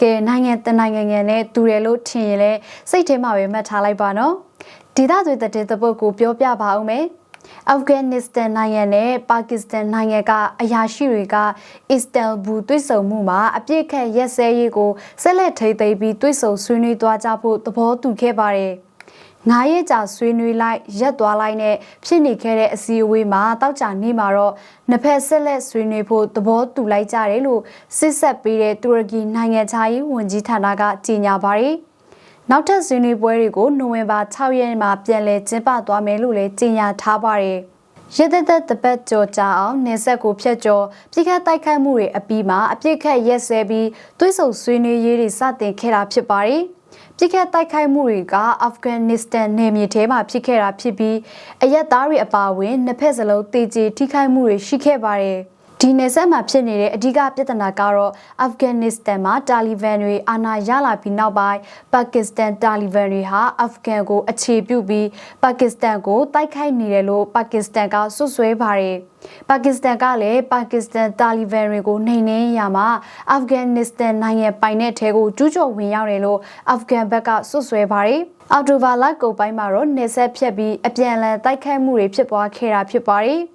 ကဲနိုင်ငံတနိုင်ငံငယ်နဲ့တူတယ်လို့ထင်ရင်လည်းစိတ်ထဲမှာပဲမှတ်ထားလိုက်ပါနော်ဒေသတွေတတဲ့သပုတ်ကိုပြောပြပါဦးမယ်အာဖဂန်နစ္စတန်နိုင်ငံနဲ့ပါကစ္စတန်နိုင်ငံကအရာရှိတွေကအစ္စတန်ဘူတွေ့ဆုံမှုမှာအပြစ်ခတ်ရက်စဲရေးကိုဆက်လက်ထိသိမ်းပြီးတွေ့ဆုံဆွေးနွေးသွားကြဖို့သဘောတူခဲ့ပါတယ်။ ငါးရက်ကြာဆွေးနွေးလိုက်ရက်သွားလိုက်နဲ့ဖြစ်နေခဲ့တဲ့အစည်းအဝေးမှာတောက်ကြနေ့မှာတော့နှစ်ဖက်ဆက်လက်ဆွေးနွေးဖို့သဘောတူလိုက်ကြတယ်လို့စစ်ဆက်ပေးတဲ့တူရကီနိုင်ငံခြားရေးဝန်ကြီးဌာနကကြေညာပါတယ်။နောက်ထပ်ဆွေးနွေးပွဲတွေကိုနိုဝင်ဘာ6ရက်မှာပြန်လည်ကျင်းပသွားမယ်လို့လည်းကြေညာထားပါတယ်။ရသက်သက်တပတ်ကြော်ကြအောင်နေဆက်ကိုဖျက်ကျော်ပြစ်ခတ်တိုက်ခိုက်မှုတွေအပြီးမှာအပြစ်ခတ်ရက်စဲပြီးသွေးဆုံဆွေးနွေးရေးတွေစတင်ခဲ့တာဖြစ်ပါတယ်။ ပြစ်ခတ်တိုက်ခိုက်မှုတွေကအာဖဂန်နစ္စတန်နယ်မြေထဲမှာဖြစ်ခဲ့တာဖြစ်ပြီးအရက်သားတွေအပါအဝင်နှစ်ဖက်စလုံးတေကျေထိခိုက်မှုတွေရှိခဲ့ပါတယ်။ ဒီနယ်စပ်မှာဖြစ်နေတဲ့အဓိကပြဿနာကတော့အာဖဂန်နစ္စတန်မှာတာလီဘန်တွေအာဏာရလာပြီးနောက်ပိုင်းပါကစ္စတန်တာလီဘန်တွေဟာအာဖဂန်ကိုအခြေပြုပြီးပါကစ္စတန်ကိုတိုက်ခိုက်နေတယ်လို့ပါကစ္စတန်ကစွပ်စွဲပါတယ်။ပါကစ္စတန်ကလည်းပါကစ္စတန်တာလီဘန်တွေကိုနှိမ်နင်းရမှာအာဖဂန်နစ္စတန်နိုင်ငံပိုင်တဲ့ထဲကိုကျူးကျော်ဝင်ရောက်တယ်လို့အာဖဂန်ဘက်ကစွပ်စွဲပါတယ်။အော်တိုဘာလကုန်ပိုင်းမှာတော့နေဆက်ဖြတ်ပြီးအပြန်အလှန်တိုက်ခိုက်မှုတွေဖြစ်ပွားခဲ့တာဖြစ်ပါတယ်။